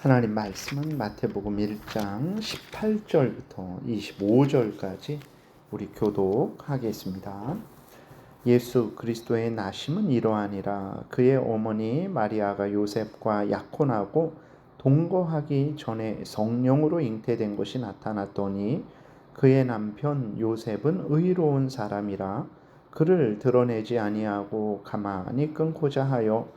하나님 말씀은 마태복음 1장 18절부터 25절까지 우리 교독하겠습니다. 예수 그리스도의 나심은 이러하니라 그의 어머니 마리아가 요셉과 약혼하고 동거하기 전에 성령으로 잉태된 것이 나타났더니 그의 남편 요셉은 의로운 사람이라 그를 드러내지 아니하고 가만히 끊고자 하여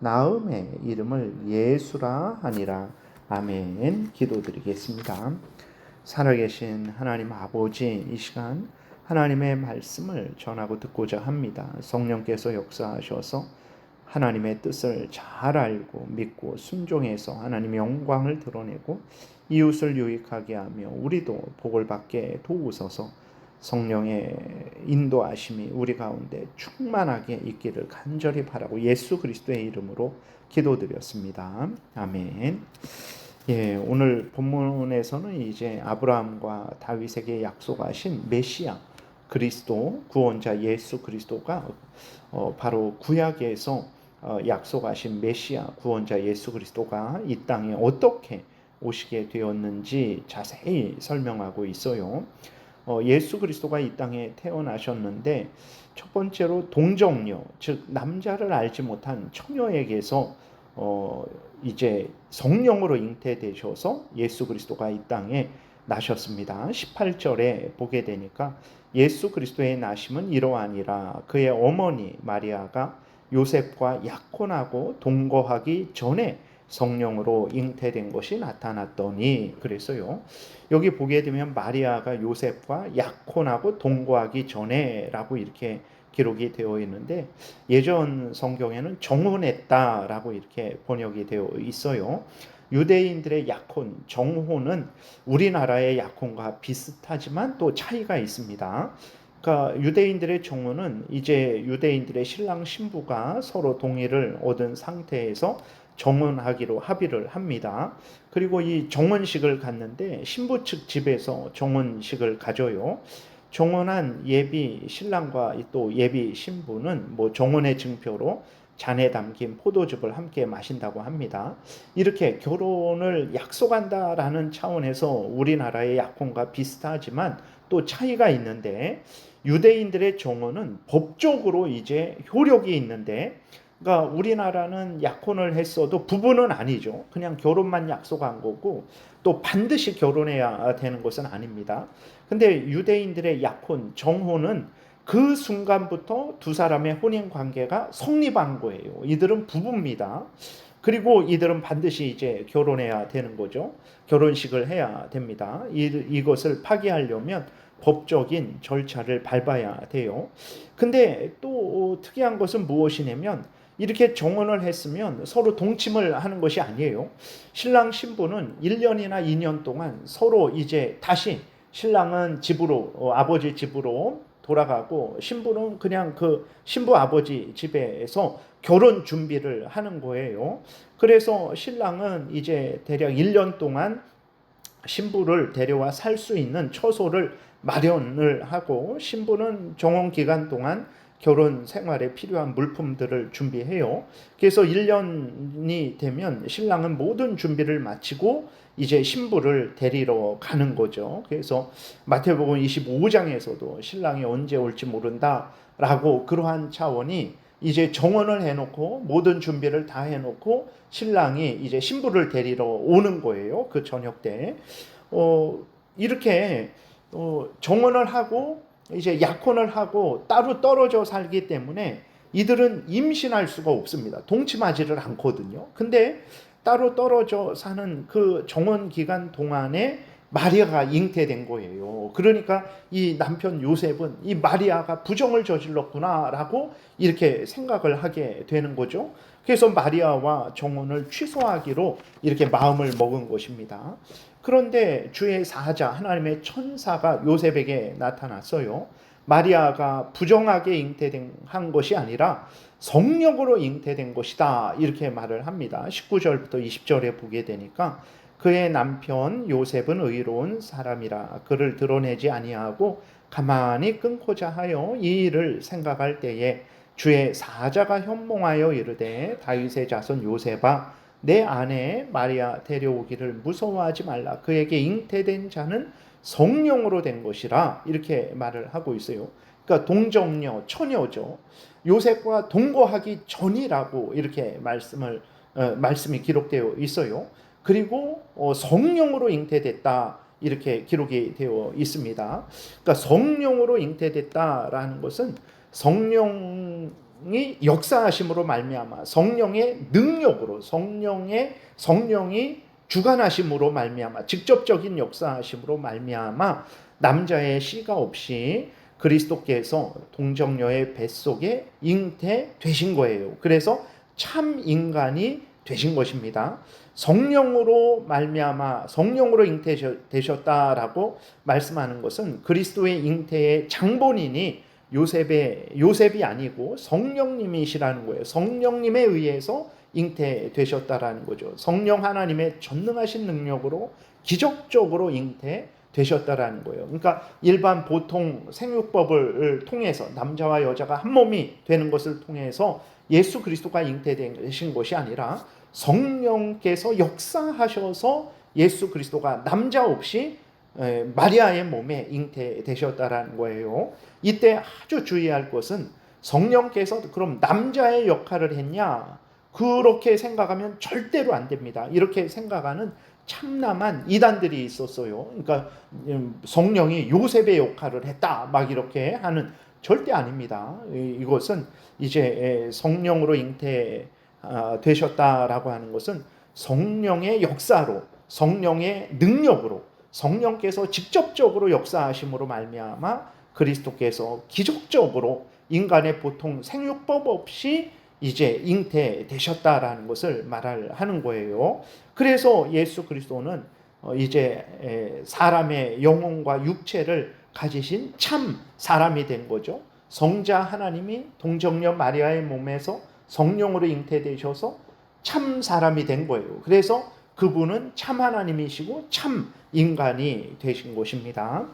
나음의 이름을 예수라 하니라. 아멘. 기도드리겠습니다. 살아계신 하나님 아버지 이 시간 하나님의 말씀을 전하고 듣고자 합니다. 성령께서 역사하셔서 하나님의 뜻을 잘 알고 믿고 순종해서 하나님의 영광을 드러내고 이웃을 유익하게 하며 우리도 복을 받게 도우소서 성령의 인도하심이 우리 가운데 충만하게 있기를 간절히 바라고 예수 그리스도의 이름으로 기도드렸습니다. 아멘. 예, 오늘 본문에서는 이제 아브라함과 다윗에게 약속하신 메시아 그리스도 구원자 예수 그리스도가 어, 바로 구약에서 어, 약속하신 메시아 구원자 예수 그리스도가 이 땅에 어떻게 오시게 되었는지 자세히 설명하고 있어요. 어, 예수 그리스도가 이 땅에 태어나셨는데 첫 번째로 동정녀 즉 남자를 알지 못한 처녀에게서 어, 이제 성령으로 잉태되셔서 예수 그리스도가 이 땅에 나셨습니다. 18절에 보게 되니까 예수 그리스도의 나심은 이러하니라 그의 어머니 마리아가 요셉과 약혼하고 동거하기 전에 성령으로 잉태된 것이 나타났더니 그랬어요. 여기 보게 되면 마리아가 요셉과 약혼하고 동거하기 전에라고 이렇게 기록이 되어 있는데 예전 성경에는 정혼했다라고 이렇게 번역이 되어 있어요. 유대인들의 약혼, 정혼은 우리나라의 약혼과 비슷하지만 또 차이가 있습니다. 그러니까 유대인들의 정혼은 이제 유대인들의 신랑 신부가 서로 동의를 얻은 상태에서 정혼하기로 합의를 합니다. 그리고 이 정혼식을 갔는데 신부 측 집에서 정혼식을 가져요. 정혼한 예비 신랑과 또 예비 신부는 뭐 정혼의 증표로 잔에 담긴 포도즙을 함께 마신다고 합니다. 이렇게 결혼을 약속한다라는 차원에서 우리나라의 약혼과 비슷하지만 또 차이가 있는데 유대인들의 정혼은 법적으로 이제 효력이 있는데 그러니까 우리나라는 약혼을 했어도 부부는 아니죠. 그냥 결혼만 약속한 거고 또 반드시 결혼해야 되는 것은 아닙니다. 근데 유대인들의 약혼, 정혼은 그 순간부터 두 사람의 혼인 관계가 성립한 거예요. 이들은 부부입니다. 그리고 이들은 반드시 이제 결혼해야 되는 거죠. 결혼식을 해야 됩니다. 이, 이것을 파기하려면 법적인 절차를 밟아야 돼요. 근데 또 특이한 것은 무엇이냐면 이렇게 정혼을 했으면 서로 동침을 하는 것이 아니에요. 신랑 신부는 1년이나 2년 동안 서로 이제 다시 신랑은 집으로 어, 아버지 집으로 돌아가고 신부는 그냥 그 신부 아버지 집에서 결혼 준비를 하는 거예요. 그래서 신랑은 이제 대략 1년 동안 신부를 데려와 살 수 있는 처소를 마련을 하고 신부는 정혼 기간 동안 결혼 생활에 필요한 물품들을 준비해요. 그래서 1년이 되면 신랑은 모든 준비를 마치고 이제 신부를 데리러 가는 거죠. 그래서 마태복음 25장에서도 신랑이 언제 올지 모른다라고 그러한 차원이 이제 정원을 해놓고 모든 준비를 다 해놓고 신랑이 이제 신부를 데리러 오는 거예요. 그 저녁 때. 어, 이렇게 어, 정혼을 하고 이제 약혼을 하고 따로 떨어져 살기 때문에 이들은 임신할 수가 없습니다. 동침하지를 않거든요. 근데 따로 떨어져 사는 그 정원 기간 동안에 마리아가 잉태된 거예요. 그러니까 이 남편 요셉은 이 마리아가 부정을 저질렀구나라고 이렇게 생각을 하게 되는 거죠. 그래서 마리아와 정혼을 취소하기로 이렇게 마음을 먹은 것입니다. 그런데 주의 사자 하나님의 천사가 요셉에게 나타났어요. 마리아가 부정하게 잉태된 한 것이 아니라 성령으로 잉태된 것이다. 이렇게 말을 합니다. 19절부터 20절에 보게 되니까 그의 남편 요셉은 의로운 사람이라 그를 드러내지 아니하고 가만히 끊고자 하여 이 일을 생각할 때에 주의 사자가 현몽하여 이르되 다윗의 자손 요셉아 내 아내 마리아 데려오기를 무서워하지 말라 그에게 잉태된 자는 성령으로 된 것이라 이렇게 말을 하고 있어요. 그러니까 동정녀 처녀죠. 요셉과 동거하기 전이라고 이렇게 말씀을 어, 말씀이 기록되어 있어요. 그리고 어, 성령으로 잉태됐다 이렇게 기록이 되어 있습니다. 그러니까 성령으로 잉태됐다라는 것은 성령 이 역사하심으로 말미암아 성령의 능력으로 성령의 성령이 주관하심으로 말미암아 직접적인 역사하심으로 말미암아 남자의 씨가 없이 그리스도께서 동정녀의 뱃속에 잉태되신 거예요. 그래서 참 인간이 되신 것입니다. 성령으로 말미암아 성령으로 잉태되셨다라고 말씀하는 것은 그리스도의 잉태의 장본인이 요셉의 요셉이 아니고 성령님이시라는 거예요. 성령님에 의해서 잉태되셨다라는 거죠. 성령 하나님의 전능하신 능력으로 기적적으로 잉태 되셨다라는 거예요. 그러니까 일반 보통 생육법을 통해서 남자와 여자가 한 몸이 되는 것을 통해서 예수 그리스도가 잉태되신 것이 아니라 성령께서 역사하셔서 예수 그리스도가 남자 없이 마리아의 몸에 잉태되셨다라는 거예요. 이때 아주 주의할 것은 성령께서 그럼 남자의 역할을 했냐? 그렇게 생각하면 절대로 안 됩니다. 이렇게 생각하는 참남한 이단들이 있었어요. 그러니까 음, 성령이 요셉의 역할을 했다. 막 이렇게 하는 절대 아닙니다. 이것은 이제 성령으로 잉태 아, 되셨다라고 하는 것은 성령의 역사로 성령의 능력으로 성령께서 직접적으로 역사하심으로 말미암아 그리스도께서 기적적으로 인간의 보통 생육법 없이 이제 잉태되셨다라는 것을 말을 하는 거예요. 그래서 예수 그리스도는 어, 이제 사람의 영혼과 육체를 가지신 참 사람이 된 거죠. 성자 하나님이 동정녀 마리아의 몸에서 성령으로 잉태되셔서 참 사람이 된 거예요. 그래서 그분은 참 하나님이시고 참 인간이 되신 것입니다.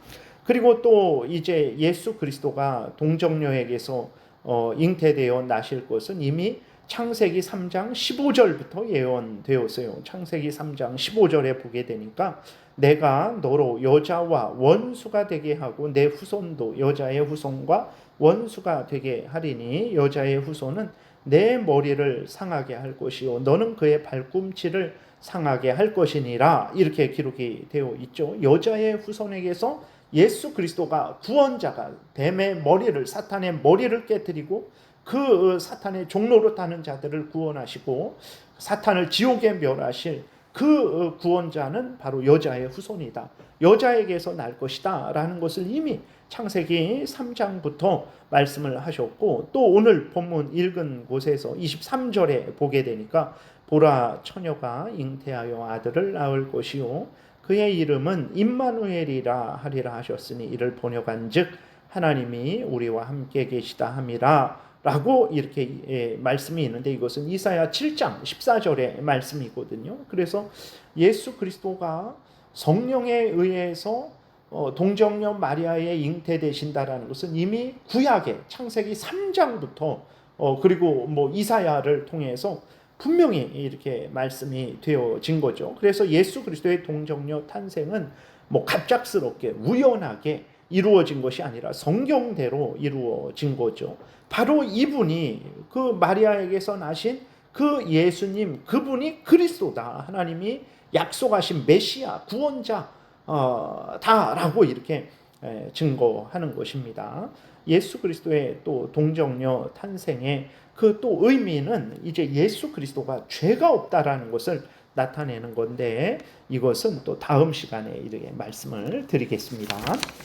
그리고 또 이제 예수 그리스도가 동정녀에게서 어, 잉태되어 나실 것은 이미 창세기 3장 15절부터 예언되었어요. 창세기 3장 15절에 보게 되니까 내가 너로 여자와 원수가 되게 하고 내 후손도 여자의 후손과 원수가 되게 하리니 여자의 후손은 내 머리를 상하게 할 것이요 너는 그의 발꿈치를 상하게 할 것이니라 이렇게 기록이 되어 있죠. 여자의 후손에게서 예수 그리스도가 구원자가 뱀의 머리를 사탄의 머리를 깨뜨리고 그 사탄의 종로로 타는 자들을 구원하시고 사탄을 지옥에 멸하실 그 구원자는 바로 여자의 후손이다. 여자에게서 날 것이다. 라는 것을 이미 창세기 3장부터 말씀을 하셨고 또 오늘 본문 읽은 곳에서 23절에 보게 되니까 보라 처녀가 잉태하여 아들을 낳을 것이요 그의 이름은 임마누엘이라 하리라 하셨으니 이를 번역한즉 하나님이 우리와 함께 계시다 함이라 라고 이렇게 예, 말씀이 있는데 이것은 이사야 7장 14절의 말씀이거든요. 그래서 예수 그리스도가 성령에 의해서 어, 동정녀 마리아의 잉태되신다라는 것은 이미 구약의 창세기 3장부터 어, 그리고 뭐 이사야를 통해서 분명히 이렇게 말씀이 되어진 거죠. 그래서 예수 그리스도의 동정녀 탄생은 뭐 갑작스럽게 우연하게 이루어진 것이 아니라 성경대로 이루어진 거죠. 바로 이분이 그 마리아에게서 나신 그 예수님, 그분이 그리스도다. 하나님이 약속하신 메시아, 구원자, 어, 다라고 이렇게 에, 증거하는 것입니다. 예수 그리스도의 또 동정녀 탄생의 그 또 의미는 이제 예수 그리스도가 죄가 없다라는 것을 나타내는 건데 이것은 또 다음 시간에 이렇게 말씀을 드리겠습니다.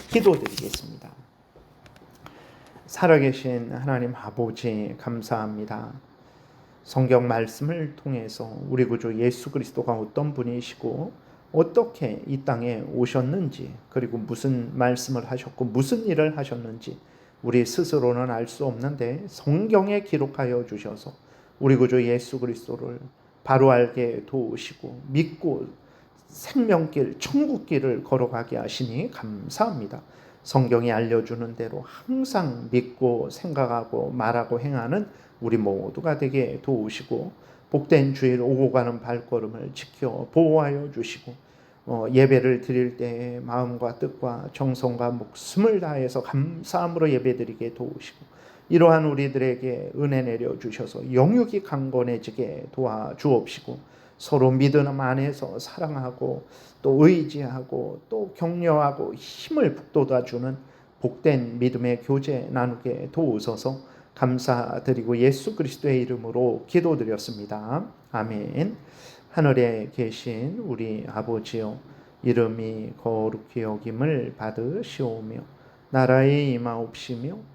기도드리겠습니다. 살아계신 하나님 아버지 감사합니다. 성경 말씀을 통해서 우리 구주 예수 그리스도가 어떤 분이시고 어떻게 이 땅에 오셨는지 그리고 무슨 말씀을 하셨고 무슨 일을 하셨는지 우리 스스로는 알 수 없는데 성경에 기록하여 주셔서 우리 구주 예수 그리스도를 바로 알게 도우시고 믿고 생명길 천국길을 걸어가게 하시니 감사합니다. 성경이 알려주는 대로 항상 믿고 생각하고 말하고 행하는 우리 모두가 되게 도우시고 복된 주일 오고 가는 발걸음을 지켜 보호하여 주시고 어, 예배를 드릴 때 마음과 뜻과 정성과 목숨을 다해서 감사함으로 예배드리게 도우시고 이러한 우리들에게 은혜 내려 주셔서 영육이 강건해지게 도와 주옵시고 서로 믿음 안에서 사랑하고 또 의지하고 또 격려하고 힘을 북돋아 주는 복된 믿음의 교제 나누게 도우소서 감사드리고 예수 그리스도의 이름으로 기도드렸습니다. 아멘. 하늘에 계신 우리 아버지요 이름이 거룩히 여김을 받으시오며 나라의 임하옵시며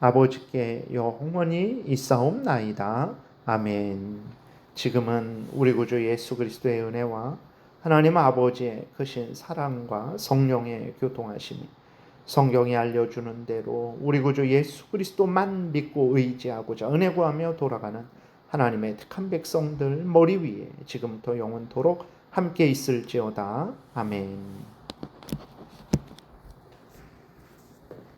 아버지께 영원히 있사옵나이다. 아멘. 지금은 우리 구주 예수 그리스도의 은혜와 하나님 아버지의 크신 사랑과 성령의 교통하심이 성경이 알려주는 대로 우리 구주 예수 그리스도만 믿고 의지하고자 은혜 구하며 돌아가는 하나님의 특한 백성들 머리 위에 지금부터 영원토록 함께 있을지어다. 아멘.